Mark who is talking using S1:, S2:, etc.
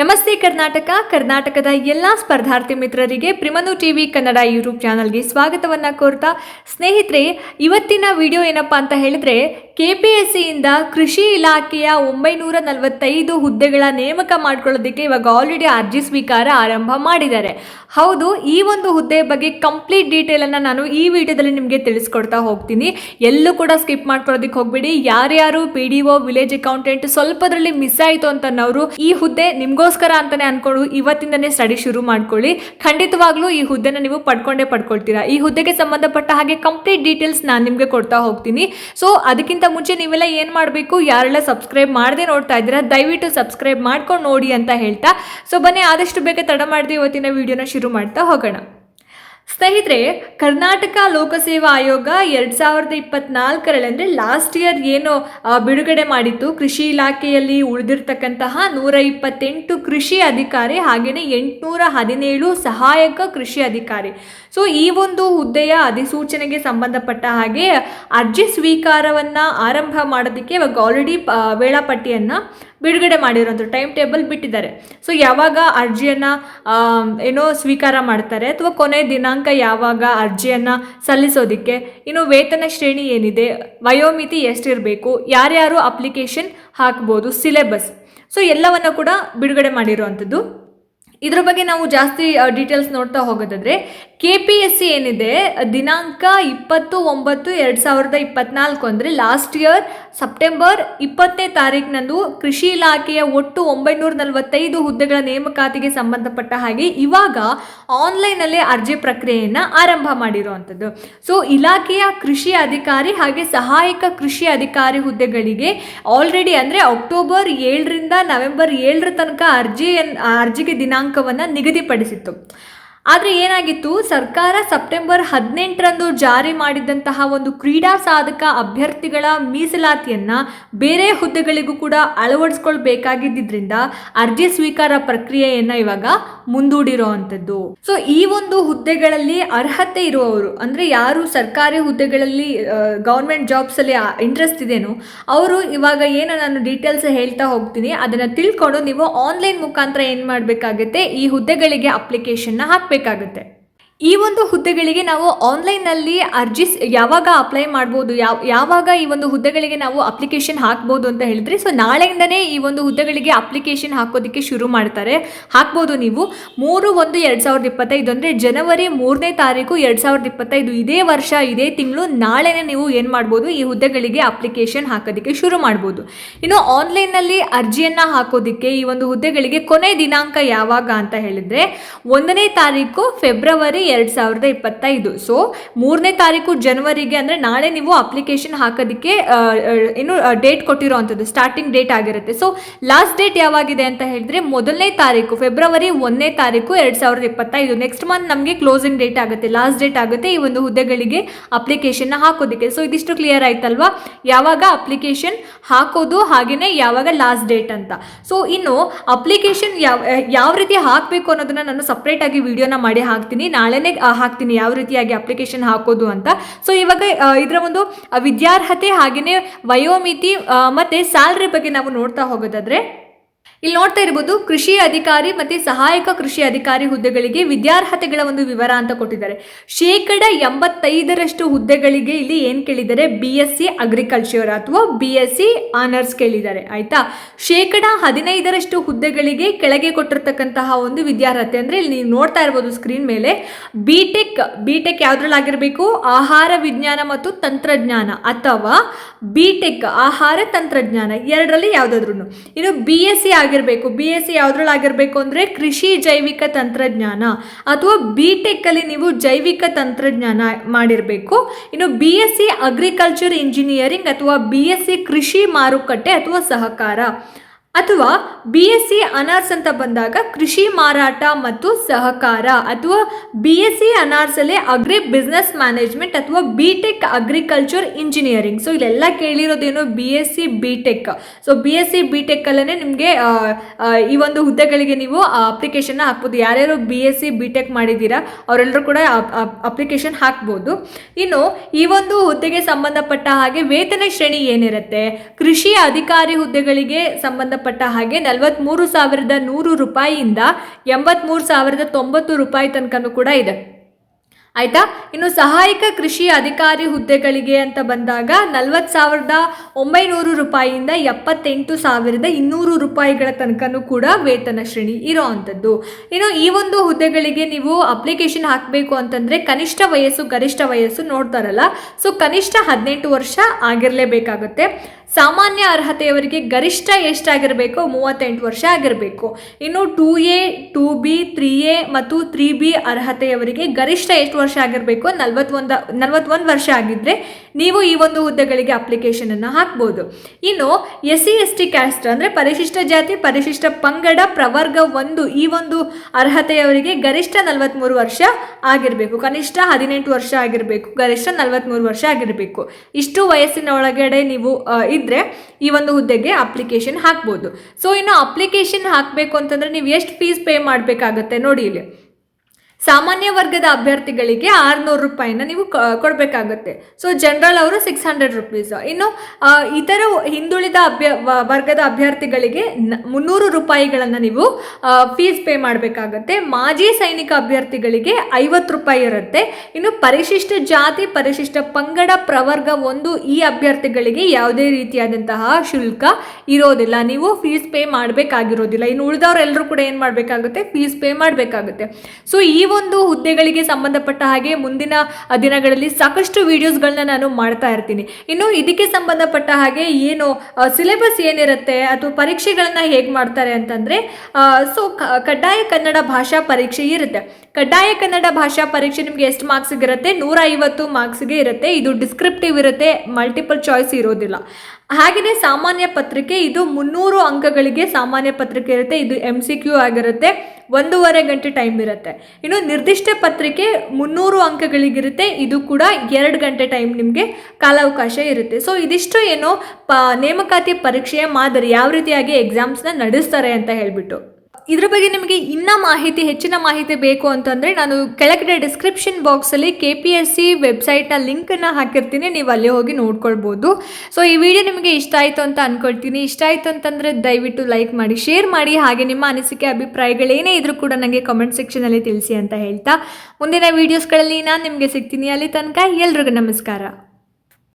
S1: ನಮಸ್ತೆ ಕರ್ನಾಟಕ. ಕರ್ನಾಟಕದ ಎಲ್ಲ ಸ್ಪರ್ಧಾರ್ಥಿ ಮಿತ್ರರಿಗೆ ಪ್ರಿಮನು ಟಿವಿ ಕನ್ನಡ ಯೂಟ್ಯೂಬ್ ಚಾನಲ್ಗೆ ಸ್ವಾಗತವನ್ನು ಕೋರ್ತಾ ಸ್ನೇಹಿತರೆ, ಇವತ್ತಿನ ವಿಡಿಯೋ ಏನಪ್ಪಾ ಅಂತ ಹೇಳಿದ್ರೆ ಕೆಪಿಎಸ್ಸಿಯಿಂದ ಕೃಷಿ ಇಲಾಖೆಯ ಒಂಬೈನೂರ ನಲವತ್ತೈದು ಹುದ್ದೆಗಳ ನೇಮಕ ಮಾಡ್ಕೊಳ್ಳೋದಕ್ಕೆ ಇವಾಗ ಆಲ್ರೆಡಿ ಅರ್ಜಿ ಸ್ವೀಕಾರ ಆರಂಭ ಮಾಡಿದ್ದಾರೆ. ಹೌದು, ಈ ಒಂದು ಹುದ್ದೆ ಬಗ್ಗೆ ಕಂಪ್ಲೀಟ್ ಡೀಟೇಲ್ ಅನ್ನ ನಾನು ಈ ವಿಡಿಯೋದಲ್ಲಿ ನಿಮಗೆ ತಿಳಿಸ್ಕೊಡ್ತಾ ಹೋಗ್ತೀನಿ. ಎಲ್ಲೂ ಕೂಡ ಸ್ಕಿಪ್ ಮಾಡ್ಕೊಳ್ಳೋದಕ್ಕೆ ಹೋಗ್ಬೇಡಿ. ಯಾರ್ಯಾರು P D O village accountant ಸ್ವಲ್ಪದರಲ್ಲಿ miss ಆಯಿತು ಅಂತನ್ನೋರು, ಈ ಹುದ್ದೆ ನಿಮಗೋಸ್ಕರ ಅಂತಾನೆ ಅನ್ಕೊಂಡು ಇವತ್ತಿಂದನೇ ಸ್ಟಡಿ ಶುರು ಮಾಡ್ಕೊಳ್ಳಿ. ಖಂಡಿತವಾಗ್ಲೂ ಈ ಹುದ್ದೆನ ನೀವು ಪಡ್ಕೊಂಡೇ ಪಡ್ಕೊಳ್ತೀರಾ. ಈ ಹುದ್ದೆಗೆ ಸಂಬಂಧಪಟ್ಟ ಹಾಗೆ ಕಂಪ್ಲೀಟ್ ಡೀಟೇಲ್ಸ್ ನಾನು ನಿಮಗೆ ಕೊಡ್ತಾ ಹೋಗ್ತೀನಿ. ಸೊ ಅದಕ್ಕಿಂತ ಮುಂಚೆ ನೀವೆಲ್ಲ ಏನು ಮಾಡಬೇಕು, ಯಾರೆಲ್ಲ ಸಬ್ಸ್ಕ್ರೈಬ್ ಮಾಡದೆ ನೋಡ್ತಾ ಇದ್ದೀರಾ, ದಯವಿಟ್ಟು ಸಬ್ಸ್ಕ್ರೈಬ್ ಮಾಡ್ಕೊಂಡು ನೋಡಿ ಅಂತ ಹೇಳ್ತಾ. ಸೊ ಬನ್ನಿ, ಆದಷ್ಟು ಬೇಗ ತಡ ಮಾಡದೆ ಇವತ್ತಿನ ವಿಡಿಯೋನ ಶುರು ಮಾಡ್ತಾ ಹೋಗೋಣ. ಸ್ನೇಹಿತರೆ, ಕರ್ನಾಟಕ ಲೋಕಸೇವಾ ಆಯೋಗ ಎರಡು ಸಾವಿರದ ಇಪ್ಪತ್ನಾಲ್ಕರಲ್ಲಿ ಅಂದರೆ ಲಾಸ್ಟ್ ಇಯರ್ ಏನು ಬಿಡುಗಡೆ ಮಾಡಿತ್ತು. ಕೃಷಿ ಇಲಾಖೆಯಲ್ಲಿ ಉಳಿದಿರ್ತಕ್ಕಂತಹ ನೂರ ಇಪ್ಪತ್ತೆಂಟು ಕೃಷಿ ಅಧಿಕಾರಿ ಹಾಗೆಯೇ ಎಂಟುನೂರ ಹದಿನೇಳು ಸಹಾಯಕ ಕೃಷಿ ಅಧಿಕಾರಿ. ಸೊ ಈ ಒಂದು ಹುದ್ದೆಯ ಅಧಿಸೂಚನೆಗೆ ಸಂಬಂಧಪಟ್ಟ ಹಾಗೆ ಅರ್ಜಿ ಸ್ವೀಕಾರವನ್ನು ಆರಂಭ ಮಾಡೋದಕ್ಕೆ ಇವಾಗ ಆಲ್ರೆಡಿ ವೇಳಾಪಟ್ಟಿಯನ್ನು ಬಿಡುಗಡೆ ಮಾಡಿರೋಂಥ ಟೈಮ್ ಟೇಬಲ್ ಬಿಟ್ಟಿದ್ದಾರೆ. ಸೊ ಯಾವಾಗ ಅರ್ಜಿಯನ್ನು ಏನೋ ಸ್ವೀಕಾರ ಮಾಡ್ತಾರೆ ಅಥವಾ ಕೊನೆ ದಿನಾಂಕ ಯಾವಾಗ ಅರ್ಜಿಯನ್ನು ಸಲ್ಲಿಸೋದಕ್ಕೆ, ಇನ್ನು ವೇತನ ಶ್ರೇಣಿ ಏನಿದೆ, ವಯೋಮಿತಿ ಎಷ್ಟಿರಬೇಕು, ಯಾರ್ಯಾರು ಅಪ್ಲಿಕೇಶನ್ ಹಾಕ್ಬೋದು ಸಿಲೆಬಸ್ ಸೊ ಎಲ್ಲವನ್ನು ಕೂಡ ಬಿಡುಗಡೆ ಮಾಡಿರುವಂಥದ್ದು. ಇದ್ರ ಬಗ್ಗೆ ನಾವು ಜಾಸ್ತಿ ಡೀಟೇಲ್ಸ್ ನೋಡ್ತಾ ಹೋಗೋದಾದ್ರೆ ಕೆ ಪಿ ಎಸ್ ಸಿ ಏನಿದೆ, ದಿನಾಂಕ ಇಪ್ಪತ್ತು ಒಂಬತ್ತು ಎರಡು ಸಾವಿರದ ಇಪ್ಪತ್ನಾಲ್ಕು ಅಂದರೆ ಲಾಸ್ಟ್ ಇಯರ್ ಸೆಪ್ಟೆಂಬರ್ ಇಪ್ಪತ್ತನೇ ತಾರೀಕಿನಂದು ಕೃಷಿ ಇಲಾಖೆಯ ಒಟ್ಟು ಒಂಬೈನೂರ ನಲವತ್ತೈದು ಹುದ್ದೆಗಳ ನೇಮಕಾತಿಗೆ ಸಂಬಂಧಪಟ್ಟ ಹಾಗೆ ಇವಾಗ ಆನ್ಲೈನಲ್ಲೇ ಅರ್ಜಿ ಪ್ರಕ್ರಿಯೆಯನ್ನು ಆರಂಭ ಮಾಡಿರುವಂಥದ್ದು. ಸೊ ಇಲಾಖೆಯ ಕೃಷಿ ಅಧಿಕಾರಿ ಹಾಗೆ ಸಹಾಯಕ ಕೃಷಿ ಅಧಿಕಾರಿ ಹುದ್ದೆಗಳಿಗೆ ಆಲ್ರೆಡಿ ಅಂದರೆ ಅಕ್ಟೋಬರ್ ಏಳರಿಂದ ನವೆಂಬರ್ ಏಳರ ತನಕ ಅರ್ಜಿ ಅರ್ಜಿಗೆ ದಿನಾಂಕವನ್ನು ನಿಗದಿಪಡಿಸಿತ್ತು. ಆದರೆ ಏನಾಗಿತ್ತು? ಸರ್ಕಾರ ಸೆಪ್ಟೆಂಬರ್ ಹದಿನೆಂಟರಂದು ಜಾರಿ ಮಾಡಿದಂತಹ ಒಂದು ಕ್ರೀಡಾ ಸಾಧಕ ಅಭ್ಯರ್ಥಿಗಳ ಮೀಸಲಾತಿಯನ್ನು ಬೇರೆ ಹುದ್ದೆಗಳಿಗೂ ಕೂಡ ಅಳವಡಿಸ್ಕೊಳ್ಬೇಕಾಗಿದ್ದರಿಂದ ಅರ್ಜಿ ಸ್ವೀಕಾರ ಪ್ರಕ್ರಿಯೆಯನ್ನು ಇವಾಗ ಮುಂದೂಡಿರೋ ಅಂಥದ್ದು. ಸೊ ಈ ಒಂದು ಹುದ್ದೆಗಳಲ್ಲಿ ಅರ್ಹತೆ ಇರುವವರು, ಅಂದರೆ ಯಾರು ಸರ್ಕಾರಿ ಹುದ್ದೆಗಳಲ್ಲಿ ಗೌರ್ಮೆಂಟ್ ಜಾಬ್ಸಲ್ಲಿ ಇಂಟ್ರೆಸ್ಟ್ ಇದೇನೋ, ಅವರು ಇವಾಗ ಏನು ನಾನು ಡೀಟೇಲ್ಸ್ ಹೇಳ್ತಾ ಹೋಗ್ತೀನಿ, ಅದನ್ನು ತಿಳ್ಕೊಂಡು ನೀವು ಆನ್ಲೈನ್ ಮುಖಾಂತರ ಏನು ಮಾಡಬೇಕಾಗುತ್ತೆ? ಈ ಹುದ್ದೆಗಳಿಗೆ ಅಪ್ಲಿಕೇಶನ್ನ ಹಾಕಬೇಕಾಗುತ್ತೆ. ಈ ಒಂದು ಹುದ್ದೆಗಳಿಗೆ ನಾವು ಆನ್ಲೈನ್ನಲ್ಲಿ ಅರ್ಜಿ ಯಾವಾಗ ಅಪ್ಲೈ ಮಾಡ್ಬೋದು, ಯಾವ, ಯಾವಾಗ ಈ ಒಂದು ಹುದ್ದೆಗಳಿಗೆ ನಾವು ಅಪ್ಲಿಕೇಶನ್ ಹಾಕ್ಬೋದು ಅಂತ ಹೇಳಿದ್ರೆ, ಸೊ ನಾಳೆಯಿಂದನೇ ಈ ಒಂದು ಹುದ್ದೆಗಳಿಗೆ ಅಪ್ಲಿಕೇಶನ್ ಹಾಕೋದಕ್ಕೆ ಶುರು ಮಾಡ್ತಾರೆ. ಹಾಕ್ಬೋದು ನೀವು. ಮೂರು ಒಂದು ಎರಡು ಸಾವಿರದ ಇಪ್ಪತ್ತೈದು ಅಂದರೆ ಜನವರಿ ಮೂರನೇ ತಾರೀಕು ಎರಡು ಸಾವಿರದ ಇಪ್ಪತ್ತೈದು ಇದೇ ವರ್ಷ, ಇದೇ ತಿಂಗಳು ನಾಳೆನೇ ನೀವು ಏನು ಮಾಡ್ಬೋದು, ಈ ಹುದ್ದೆಗಳಿಗೆ ಅಪ್ಲಿಕೇಶನ್ ಹಾಕೋದಕ್ಕೆ ಶುರು ಮಾಡ್ಬೋದು. ಇನ್ನು ಆನ್ಲೈನ್ನಲ್ಲಿ ಅರ್ಜಿಯನ್ನು ಹಾಕೋದಕ್ಕೆ ಈ ಒಂದು ಹುದ್ದೆಗಳಿಗೆ ಕೊನೆ ದಿನಾಂಕ ಯಾವಾಗ ಅಂತ ಹೇಳಿದ್ರೆ, ಒಂದನೇ ತಾರೀಕು ಫೆಬ್ರವರಿ ಎರಡು ಸಾವಿರದ ಇಪ್ಪತ್ತೈದು. ಸೊ ಮೂರನೇ ತಾರೀಕು ಜನವರಿಗೆ ಅಂದರೆ ನಾಳೆ ನೀವು ಅಪ್ಲಿಕೇಶನ್ ಹಾಕೋದಕ್ಕೆ ಏನು ಡೇಟ್ ಕೊಟ್ಟಿರೋ ಅಂಥದ್ದು ಸ್ಟಾರ್ಟಿಂಗ್ ಡೇಟ್ ಆಗಿರುತ್ತೆ. ಸೊ ಲಾಸ್ಟ್ ಡೇಟ್ ಯಾವಾಗಿದೆ ಅಂತ ಹೇಳಿದ್ರೆ ಮೊದಲನೇ ತಾರೀಕು ಫೆಬ್ರವರಿ ಒಂದನೇ ತಾರೀಕು ಎರಡು ಸಾವಿರದ ಇಪ್ಪತ್ತೈದು. ನೆಕ್ಸ್ಟ್ ಮಂತ್ ನಮಗೆ ಕ್ಲೋಸಿಂಗ್ ಡೇಟ್ ಆಗುತ್ತೆ ಲಾಸ್ಟ್ ಡೇಟ್ ಆಗುತ್ತೆ ಈ ಒಂದು ಹುದ್ದೆಗಳಿಗೆ ಅಪ್ಲಿಕೇಶನ್ನ ಹಾಕೋದಕ್ಕೆ. ಸೊ ಇದಿಷ್ಟು ಕ್ಲಿಯರ್ ಆಯ್ತಲ್ವಾ? ಯಾವಾಗ ಅಪ್ಲಿಕೇಶನ್ ಹಾಕೋದು ಹಾಗೆಯೇ ಯಾವಾಗ ಲಾಸ್ಟ್ ಡೇಟ್ ಅಂತ. ಸೊ ಇನ್ನು ಅಪ್ಲಿಕೇಶನ್ ಯಾವ ಯಾವ ರೀತಿ ಹಾಕಬೇಕು ಅನ್ನೋದನ್ನ ನಾನು ಸಪ್ರೇಟ್ ಆಗಿ ವಿಡಿಯೋನ ಮಾಡಿ ಹಾಕ್ತೀನಿ. ನಾಳೆನೇ ಆ, ಹಾಕ್ತೀನಿ ಯಾವ ರೀತಿಯಾಗಿ ಅಪ್ಲಿಕೇಶನ್ ಹಾಕೋದು ಅಂತ. ಸೊ ಇವಾಗ ಇದರ ಒಂದು ವಿದ್ಯಾರ್ಹತೆ ಹಾಗೆಯೇ ವಯೋಮಿತಿ ಮತ್ತೆ ಸ್ಯಾಲ್ರಿ ಬಗ್ಗೆ ನಾವು ನೋಡ್ತಾ ಹೋಗೋದಾದ್ರೆ ಇಲ್ಲಿ ನೋಡ್ತಾ ಇರ್ಬೋದು, ಕೃಷಿ ಅಧಿಕಾರಿ ಮತ್ತೆ ಸಹಾಯಕ ಕೃಷಿ ಅಧಿಕಾರಿ ಹುದ್ದೆಗಳಿಗೆ ವಿದ್ಯಾರ್ಹತೆಗಳ ಒಂದು ವಿವರ ಅಂತ ಕೊಟ್ಟಿದ್ದಾರೆ. ಶೇಕಡ ಎಂಬತ್ತೈದರಷ್ಟು ಹುದ್ದೆಗಳಿಗೆ ಇಲ್ಲಿ ಏನು ಕೇಳಿದ್ದಾರೆ? ಬಿ ಎಸ್ ಸಿ ಅಗ್ರಿಕಲ್ಚರ್ ಅಥವಾ ಬಿ ಎಸ್ ಸಿ ಆನರ್ಸ್ ಕೇಳಿದ್ದಾರೆ, ಆಯ್ತಾ? ಶೇಕಡ ಹದಿನೈದರಷ್ಟು ಹುದ್ದೆಗಳಿಗೆ ಕೆಳಗೆ ಕೊಟ್ಟಿರ್ತಕ್ಕಂತಹ ಒಂದು ವಿದ್ಯಾರ್ಹತೆ ಅಂದ್ರೆ ಇಲ್ಲಿ ನೀವು ನೋಡ್ತಾ ಇರ್ಬೋದು ಸ್ಕ್ರೀನ್ ಮೇಲೆ. ಬಿ ಟೆಕ್ ಬಿ ಟೆಕ್ ಯಾವ್ದ್ರಲ್ಲಾಗಿರ್ಬೇಕು? ಆಹಾರ ವಿಜ್ಞಾನ ಮತ್ತು ತಂತ್ರಜ್ಞಾನ ಅಥವಾ ಬಿ ಟೆಕ್ ಆಹಾರ ತಂತ್ರಜ್ಞಾನ ಎರಡರಲ್ಲಿ ಯಾವುದಾದ್ರೂ ಇನ್ನು ಬಿ ಎಸ್ ಸಿ ಆಗಿರಬೇಕು ಬಿ ಎಸ್ ಸಿ ಯಾವುದ್ರಲ್ಲಾಗಿರಬೇಕು ಅಂದರೆ ಕೃಷಿ ಜೈವಿಕ ತಂತ್ರಜ್ಞಾನ ಅಥವಾ ಬಿ ಟೆಕ್ಕಲ್ಲಿ ನೀವು ಜೈವಿಕ ತಂತ್ರಜ್ಞಾನ ಮಾಡಿರಬೇಕು. ಇನ್ನು B S C agriculture engineering ಅಥವಾ ಬಿ ಎಸ್ ಸಿ ಕೃಷಿ ಮಾರುಕಟ್ಟೆ ಅಥವಾ ಸಹಕಾರ. ಅಥವಾ ಬಿ ಎಸ್ ಸಿ ಅನಾರ್ಸ್ ಅಂತ ಬಂದಾಗ ಕೃಷಿ ಮಾರಾಟ ಮತ್ತು ಸಹಕಾರ ಅಥವಾ ಬಿ ಎಸ್ ಸಿ ಅನಾರ್ಸಲ್ಲಿ ಅಗ್ರಿ ಬಿಸ್ನೆಸ್ ಮ್ಯಾನೇಜ್ಮೆಂಟ್ ಅಥವಾ B tech agriculture engineering so ಇಲ್ಲೆಲ್ಲ ಕೇಳಿರೋದೇನು B S C B tech so B S C B ಟೆಕ್ಕಲ್ಲೇ ನಿಮಗೆ ಈ ಒಂದು ಹುದ್ದೆಗಳಿಗೆ ನೀವು ಅಪ್ಲಿಕೇಶನ್ನ ಹಾಕ್ಬೋದು. ಯಾರ್ಯಾರು B S C B tech ಮಾಡಿದ್ದೀರಾ ಅವರೆಲ್ಲರೂ ಕೂಡ ಅಪ್ಲಿಕೇಶನ್ ಹಾಕ್ಬೋದು. ಇನ್ನು ಈ ಒಂದು ಹುದ್ದೆಗೆ ಸಂಬಂಧಪಟ್ಟ ಹಾಗೆ ವೇತನ ಶ್ರೇಣಿ ಏನಿರುತ್ತೆ, ಕೃಷಿ ಅಧಿಕಾರಿ ಹುದ್ದೆಗಳಿಗೆ ಸಂಬಂಧ ಸಂಬಂಧಪಟ್ಟ ಹಾಗೆ ನಲವತ್ತ್ಮೂರು ಸಾವಿರದ ನೂರು ರೂಪಾಯಿಯಿಂದ ಎಂಬತ್ತ್ಮೂರು ಸಾವಿರದ ತೊಂಬತ್ತು ರೂಪಾಯಿ ತನಕನೂ ಕೂಡ ಇದೆ. ಆಯಿತಾ? ಇನ್ನು ಸಹಾಯಕ ಕೃಷಿ ಅಧಿಕಾರಿ ಹುದ್ದೆಗಳಿಗೆ ಅಂತ ಬಂದಾಗ ನಲವತ್ತು ಸಾವಿರದ ಒಂಬೈನೂರು ರೂಪಾಯಿಯಿಂದ ಎಪ್ಪತ್ತೆಂಟು ಸಾವಿರದ ಇನ್ನೂರು ರೂಪಾಯಿಗಳ ತನಕನೂ ಕೂಡ ವೇತನ ಶ್ರೇಣಿ ಇರೋ ಅಂಥದ್ದು. ಇನ್ನು ಈ ಒಂದು ಹುದ್ದೆಗಳಿಗೆ ನೀವು ಅಪ್ಲಿಕೇಶನ್ ಹಾಕಬೇಕು ಅಂತಂದರೆ ಕನಿಷ್ಠ ವಯಸ್ಸು, ಗರಿಷ್ಠ ವಯಸ್ಸು ನೋಡ್ತಾರಲ್ಲ. ಸೊ, ಕನಿಷ್ಠ ಹದಿನೆಂಟು ವರ್ಷ ಆಗಿರಲೇಬೇಕಾಗುತ್ತೆ. ಸಾಮಾನ್ಯ ಅರ್ಹತೆಯವರಿಗೆ ಗರಿಷ್ಠ ಎಷ್ಟಾಗಿರಬೇಕು ಮೂವತ್ತೆಂಟು ವರ್ಷ ಆಗಿರಬೇಕು. ಇನ್ನು two A, two B, three A ಮತ್ತು ತ್ರೀ ಬಿ ಅರ್ಹತೆಯವರಿಗೆ ಗರಿಷ್ಠ ಎಷ್ಟು ವರ್ಷ ಆಗಿರಬೇಕು ನಲ್ವತ್ತೊಂದು ನಲ್ವತ್ತೊಂದು ವರ್ಷ ಆಗಿದ್ದರೆ ನೀವು ಈ ಒಂದು ಹುದ್ದೆಗಳಿಗೆ ಅಪ್ಲಿಕೇಶನನ್ನು ಹಾಕ್ಬೋದು. ಇನ್ನು S C S T caste ಅಂದರೆ ಪರಿಶಿಷ್ಟ ಜಾತಿ, ಪರಿಶಿಷ್ಟ ಪಂಗಡ, ಪ್ರವರ್ಗ ಒಂದು ಈ ಒಂದು ಅರ್ಹತೆಯವರಿಗೆ ಗರಿಷ್ಠ ನಲವತ್ತ್ಮೂರು ವರ್ಷ ಆಗಿರಬೇಕು. ಕನಿಷ್ಠ ಹದಿನೆಂಟು ವರ್ಷ ಆಗಿರಬೇಕು. ಗರಿಷ್ಠ ನಲವತ್ತ್ಮೂರು ವರ್ಷ ಆಗಿರಬೇಕು. ಇಷ್ಟು ವಯಸ್ಸಿನ ಒಳಗಡೆ ನೀವು ಇದ್ದರೆ ಈ ಒಂದು ಹುದ್ದೆಗೆ ಅಪ್ಲಿಕೇಶನ್ ಹಾಕ್ಬೋದು. ಸೊ ಇನ್ನು ಅಪ್ಲಿಕೇಶನ್ ಹಾಕಬೇಕು ಅಂತಂದ್ರೆ ನೀವು ಎಷ್ಟು ಫೀಸ್ ಪೇ ಮಾಡಬೇಕಾಗತ್ತೆ? ನೋಡಿ ಇಲ್ಲಿ. ಸಾಮಾನ್ಯ ವರ್ಗದ ಅಭ್ಯರ್ಥಿಗಳಿಗೆ ಆರುನೂರು ರೂಪಾಯಿನ ನೀವು ಕೊಡಬೇಕಾಗುತ್ತೆ. ಸೊ ಜನರಲ್ ಅವರು ಸಿಕ್ಸ್ ಹಂಡ್ರೆಡ್ ರುಪೀಸ್ ಇನ್ನು ಇತರ ಹಿಂದುಳಿದ ಅಭ್ಯ ವರ್ಗದ ಅಭ್ಯರ್ಥಿಗಳಿಗೆ ಮುನ್ನೂರು ರೂಪಾಯಿಗಳನ್ನು ನೀವು ಫೀಸ್ ಪೇ ಮಾಡಬೇಕಾಗತ್ತೆ. ಮಾಜಿ ಸೈನಿಕ ಅಭ್ಯರ್ಥಿಗಳಿಗೆ ಐವತ್ತು ರೂಪಾಯಿ ಇರುತ್ತೆ ಇನ್ನು, ಪರಿಶಿಷ್ಟ ಜಾತಿ, ಪರಿಶಿಷ್ಟ ಪಂಗಡ, ಪ್ರವರ್ಗ ಒಂದು ಈ ಅಭ್ಯರ್ಥಿಗಳಿಗೆ ಯಾವುದೇ ರೀತಿಯಾದಂತಹ ಶುಲ್ಕ ಇರೋದಿಲ್ಲ. ನೀವು ಫೀಸ್ ಪೇ ಮಾಡಬೇಕಾಗಿರೋದಿಲ್ಲ. ಇನ್ನು ಉಳಿದವರೆಲ್ಲರೂ ಕೂಡ ಏನು ಮಾಡಬೇಕಾಗುತ್ತೆ? ಫೀಸ್ ಪೇ ಮಾಡಬೇಕಾಗುತ್ತೆ. ಸೊ ಈ ಒಂದು ಹುದ್ದೆಗಳಿಗೆ ಸಂಬಂಧಪಟ್ಟ ಹಾಗೆ ಮುಂದಿನ ದಿನಗಳಲ್ಲಿ ಸಾಕಷ್ಟು ವಿಡಿಯೋಸ್ಗಳನ್ನ ನಾನು ಮಾಡ್ತಾ ಇರ್ತೀನಿ. ಇನ್ನು ಇದಕ್ಕೆ ಸಂಬಂಧಪಟ್ಟ ಹಾಗೆ ಏನು ಸಿಲೆಬಸ್ ಏನಿರುತ್ತೆ, ಅಥವಾ ಪರೀಕ್ಷೆಗಳನ್ನ ಹೇಗೆ ಮಾಡ್ತಾರೆ ಅಂತಂದರೆ ಸೊ ಕಡ್ಡಾಯ ಕನ್ನಡ ಭಾಷಾ ಪರೀಕ್ಷೆ ಇರುತ್ತೆ. ಕಡ್ಡಾಯ ಕನ್ನಡ ಭಾಷಾ ಪರೀಕ್ಷೆ ನಿಮಗೆ ಎಷ್ಟು ಮಾರ್ಕ್ಸ್ಗೆ ಇರುತ್ತೆ? ನೂರ ಐವತ್ತು ಮಾರ್ಕ್ಸ್ಗೆ ಇರುತ್ತೆ. ಇದು ಡಿಸ್ಕ್ರಿಪ್ಟಿವ್ ಇರುತ್ತೆ ಮಲ್ಟಿಪಲ್ ಚಾಯ್ಸ್ ಇರೋದಿಲ್ಲ. ಹಾಗೆಯೇ ಸಾಮಾನ್ಯ ಪತ್ರಿಕೆ, ಇದು ಮುನ್ನೂರು ಅಂಕಗಳಿಗೆ ಸಾಮಾನ್ಯ ಪತ್ರಿಕೆ ಇರುತ್ತೆ. ಇದು ಎಂ ಸಿ ಕ್ಯೂ ಆಗಿರುತ್ತೆ. ಒಂದೂವರೆ ಗಂಟೆ ಟೈಮ್ ಇರುತ್ತೆ. ಇನ್ನು ನಿರ್ದಿಷ್ಟ ಪತ್ರಿಕೆ ಮುನ್ನೂರು ಅಂಕಗಳಿಗಿರುತ್ತೆ. ಇದು ಕೂಡ ಎರಡು ಗಂಟೆ ಟೈಮ್ ನಿಮಗೆ ಕಾಲಾವಕಾಶ ಇರುತ್ತೆ. ಸೊ ಇದಿಷ್ಟು ಏನು, ಪ, ನೇಮಕಾತಿ ಪರೀಕ್ಷೆಯ ಮಾದರಿ ಯಾವ ರೀತಿಯಾಗಿ ಎಕ್ಸಾಮ್ಸ್ನ ನಡೆಸ್ತಾರೆ ಅಂತ ಹೇಳಿಬಿಟ್ಟು. ಇದ್ರ ಬಗ್ಗೆ ನಿಮಗೆ ಇನ್ನೂ ಮಾಹಿತಿ, ಹೆಚ್ಚಿನ ಮಾಹಿತಿ ಬೇಕು ಅಂತಂದರೆ ನಾನು ಕೆಳಗಡೆ ಡಿಸ್ಕ್ರಿಪ್ಷನ್ ಬಾಕ್ಸಲ್ಲಿ ಕೆ ಪಿ ಎಸ್ ಸಿ ವೆಬ್ಸೈಟ್ನ ಲಿಂಕನ್ನು ಹಾಕಿರ್ತೀನಿ, ನೀವು ಅಲ್ಲಿ ಹೋಗಿ ನೋಡ್ಕೊಳ್ಬೋದು. ಸೊ ಈ ವಿಡಿಯೋ ನಿಮಗೆ ಇಷ್ಟ ಆಯಿತು ಅಂತ ಅಂದ್ಕೊಳ್ತೀನಿ ಇಷ್ಟ ಆಯಿತು ಅಂತಂದರೆ ದಯವಿಟ್ಟು ಲೈಕ್ ಮಾಡಿ ಶೇರ್ ಮಾಡಿ, ಹಾಗೆ ನಿಮ್ಮ ಅನಿಸಿಕೆ, ಅಭಿಪ್ರಾಯಗಳೇನೇ ಇದ್ರೂ ಕೂಡ ನನಗೆ ಕಮೆಂಟ್ ಸೆಕ್ಷನಲ್ಲಿ ತಿಳಿಸಿ ಅಂತ ಹೇಳ್ತಾ. ಮುಂದಿನ ವೀಡಿಯೋಸ್ಗಳಲ್ಲಿ ನಾನು ನಿಮಗೆ ಸಿಗ್ತೀನಿ. ಅಲ್ಲಿ ತನಕ ಎಲ್ರಿಗೂ ನಮಸ್ಕಾರ.